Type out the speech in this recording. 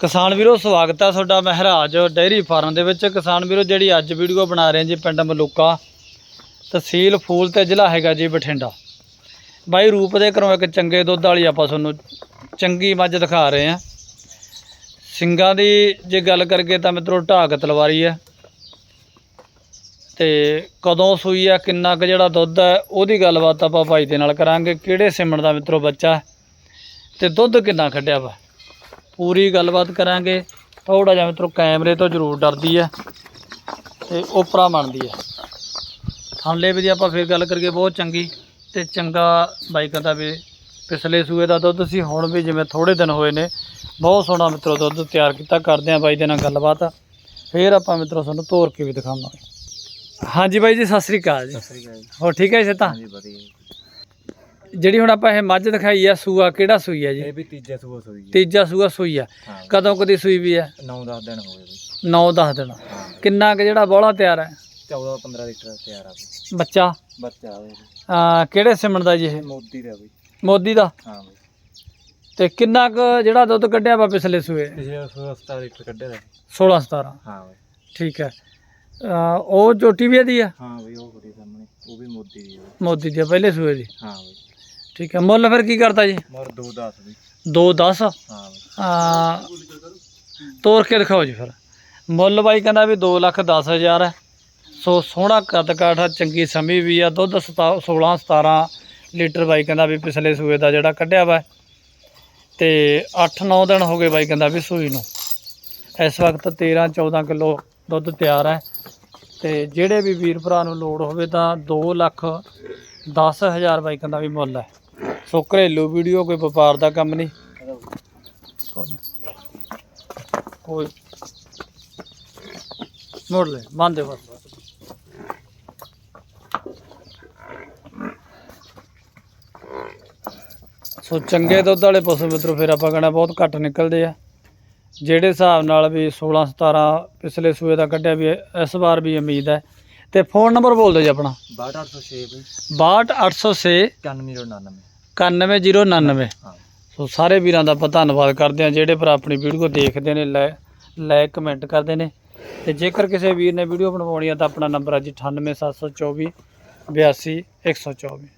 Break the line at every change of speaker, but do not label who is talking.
ਕਿਸਾਨ ਵੀਰੋ, ਸਵਾਗਤ ਹੈ ਤੁਹਾਡਾ ਮਹਿਰਾਜ ਡੇਅਰੀ ਫਾਰਮ ਦੇ ਵਿੱਚ। ਕਿਸਾਨ ਵੀਰੋ, ਜਿਹੜੀ ਅੱਜ ਵੀਡੀਓ ਬਣਾ ਰਹੇ ਜੀ ਪਿੰਡ ਮਲੂਕਾ, ਤਹਿਸੀਲ ਫੂਲ ਤੇ ਜ਼ਿਲ੍ਹਾ ਹੈਗਾ ਜੀ ਬਠਿੰਡਾ। ਬਾਈ ਰੂਪ ਦੇ ਘਰੋਂ ਇੱਕ ਚੰਗੇ ਦੁੱਧ ਵਾਲੀ ਆਪਾਂ ਤੁਹਾਨੂੰ ਚੰਗੀ ਮੱਝ ਦਿਖਾ ਰਹੇ ਹਾਂ। ਸਿੰਗਾਂ ਦੀ ਜੇ ਗੱਲ ਕਰਗੇ ਤਾਂ ਮਿੱਤਰੋ, ਢਾਕ ਤਲਵਾਰੀ ਹੈ। ਤੇ ਕਦੋਂ ਸੂਈ ਆ, ਕਿੰਨਾ ਕੁ ਜਿਹੜਾ ਦੁੱਧ ਹੈ, ਉਹਦੀ ਗੱਲਬਾਤ ਆਪਾਂ ਭਾਈ ਦੇ ਨਾਲ ਕਰਾਂਗੇ। ਕਿਹੜੇ ਸਿਮਣ ਦਾ ਮਿੱਤਰੋ ਬੱਚਾ ਹੈ ਤੇ ਦੁੱਧ ਕਿੰਨਾ ਕੱਢਿਆ ਵਾ? ਪੂਰੀ ਗੱਲਬਾਤ ਕਰਾਂਗੇ। ਥੋੜਾ ਜਿਹਾ ਮਿੱਤਰੋ ਕੈਮਰੇ ਤੋਂ ਜ਼ਰੂਰ ਡਰਦੀ ਹੈ ਤੇ ਉਪਰਾ ਮੰਨਦੀ ਹੈ। ਥਾਂਲੇ ਵੀ ਦੀ ਆਪਾਂ ਫਿਰ ਗੱਲ ਕਰੀਏ ਬਹੁਤ ਚੰਗੀ ਤੇ ਚੰਗਾ ਬਾਈਕਾਂ ਦਾ ਵੀ ਪਿਛਲੇ ਸੂਏ ਦਾ ਦੁੱਧ ਸੀ ਹੁਣ ਵੀ ਜਿਵੇਂ ਥੋੜੇ ਦਿਨ ਹੋਏ ਨੇ ਬਹੁਤ ਸੋਹਣਾ ਮਿੱਤਰੋ ਦੁੱਧ ਤਿਆਰ ਕੀਤਾ ਕਰਦੇ ਆ ਬਾਈ ਦੇ ਨਾਲ ਗੱਲਬਾਤ। ਫਿਰ ਆਪਾਂ ਮਿੱਤਰੋ ਤੁਹਾਨੂੰ ਤੋਰ ਕੇ ਵੀ ਦਿਖਾਵਾਂਗੇ। ਹਾਂਜੀ ਬਾਈ ਜੀ ਸਤਿ ਸ੍ਰੀ ਅਕਾਲ ਜੀ।
ਸ੍ਰੀ ਅਕਾਲ ਜੀ।
ਹੋਰ ਠੀਕ ਹੈ ਜੀ ਤਾਂ
ਹਾਂਜੀ ਵਧੀਆ।
ਜਿਹੜੀ ਹੁਣ ਆਪਾਂ ਇਹ ਮੱਝ ਦਿਖਾਈ ਆ ਸੂਆ ਕਿਹੜਾ ਸੂਈ ਆ ਜੀ?
ਇਹ ਵੀ ਤੀਜਾ ਸੂਆ ਸੋਈ ਜੀ
ਤੀਜਾ ਸੂਆ ਸੂਈ ਆ।
ਹਾਂ
ਕਦੋਂ ਕਦੀ ਸੂਈ ਵੀ ਆ?
9-10 ਦਿਨ ਹੋ ਗਏ ਬਈ।
9-10 ਦਿਨ।
ਹਾਂ
ਕਿੰਨਾ ਕੁ ਜਿਹੜਾ ਬੋਲਾ ਤਿਆਰ ਹੈ?
14-15 ਲੀਟਰ ਤਿਆਰ ਆ ਬਈ।
ਬੱਚਾ?
ਬੱਚਾ ਆ ਬਈ।
ਆ ਕਿਹੜੇ ਸਿਮਣ ਦਾ ਜੀ ਇਹ?
ਮੋਦੀ ਦਾ ਬਈ।
ਮੋਦੀ ਦਾ?
ਹਾਂ ਬਈ।
ਤੇ ਕਿੰਨਾ ਕੁ ਜਿਹੜਾ ਦੁੱਧ ਕੱਢਿਆ ਵਾ ਪਿਛਲੇ ਸੂਏ?
ਪਿਛਲੇ ਸੂਆ 17 ਲੀਟਰ ਕੱਢਿਆ ਦਾ।
16 17
ਹਾਂ ਬਈ।
ਠੀਕ ਹੈ। ਉਹ ਚੋਟੀ ਵੀ ਇਹਦੀ ਆ?
ਹਾਂ ਬਈ ਉਹ ਕੁੜੀ ਸਾਹਮਣੇ। ਉਹ ਵੀ ਮੋਦੀ ਦੀ ਆ ਬਈ।
ਮੋਦੀ ਦੀ ਆ, ਪਹਿਲੇ ਸੂਏ ਦੀ।
ਹਾਂ ਬਈ।
ਠੀਕ ਹੈ ਮੁੱਲ ਫਿਰ ਕੀ ਕਰਦਾ ਜੀ?
ਮਰ 2-10 ਬਈ।
2 10
ਹਾਂ ਬਈ।
ਆ ਤੋਰ ਕੇ ਦਿਖਾਓ ਜੀ ਫਿਰ। ਮੁੱਲ ਬਾਈ ਕਹਿੰਦਾ ਵੀ 2 ਲੱਖ 10 ਹਜ਼ਾਰ ਹੈ। ਸੋ ਸੋਹਣਾ ਕੱਦ ਕਾਠ ਚੰਗੀ ਸਮੀ ਵੀ ਆ ਦੁੱਧ 16 17 ਲੀਟਰ ਬਾਈ ਕਹਿੰਦਾ ਵੀ ਪਿਛਲੇ ਸੂਏ ਦਾ ਜਿਹੜਾ ਕੱਢਿਆ ਵਾ। ਤੇ 8-9 ਦਿਨ ਹੋ ਗਏ ਬਾਈ ਕਹਿੰਦਾ ਵੀ ਸੂਈ ਨੂੰ। ਇਸ ਵਕਤ 13-14 ਕਿਲੋ ਦੁੱਧ ਤਿਆਰ ਹੈ। ਤੇ ਜਿਹੜੇ ਵੀ ਵੀਰ ਭਰਾ ਨੂੰ ਲੋੜ ਹੋਵੇ ਤਾਂ 2 ਲੱਖ 10 ਹਜ਼ਾਰ ਬਾਈ ਕਹਿੰਦਾ ਵੀ ਮੁੱਲ ਹੈ। ਸੋ ਘਰੇਲੂ ਵੀਡੀਓ ਕੋਈ ਵਪਾਰ ਦਾ ਕੰਮ ਨਹੀਂ। ਕੋਈ ਮੋੜ ਲੈ ਮੰਨ ਦੇ ਬਸ। ਸੋ ਚੰਗੇ ਦੁੱਧ ਵਾਲੇ ਪਸ਼ੂ ਮਿੱਤਰੋ ਫਿਰ ਆਪਾਂ ਕਹਣਾ ਬਹੁਤ ਘੱਟ ਨਿਕਲਦੇ ਆ। ਜਿਹੜੇ ਹਿਸਾਬ ਨਾਲ ਵੀ 16 17 ਪਿਛਲੇ ਸੂਏ ਦਾ ਕੱਢਿਆ ਵੀ ਇਸ ਵਾਰ ਵੀ ਉਮੀਦ ਹੈ। ਤੇ ਫੋਨ ਨੰਬਰ ਬੋਲ ਦਿਓ ਜੀ ਆਪਣਾ।
62806 ਬਈ।
62806
99099
91099
ਹਾਂ।
ਸੋ ਸਾਰੇ ਵੀਰਾਂ ਦਾ ਆਪਾਂ ਧੰਨਵਾਦ ਕਰਦੇ ਹਾਂ ਜਿਹੜੇ ਭਰਾ ਆਪਣੀ ਵੀਡੀਓ ਦੇਖਦੇ ਨੇ ਲੈ ਲਾਇਕ ਕਮੈਂਟ ਕਰਦੇ ਨੇ। ਤੇ ਜੇਕਰ ਕਿਸੇ ਵੀਰ ਨੇ ਵੀਡੀਓ ਬਣਵਾਉਣੀ ਆ ਤਾਂ ਆਪਣਾ ਨੰਬਰ ਹੈ ਜੀ 98724 82 124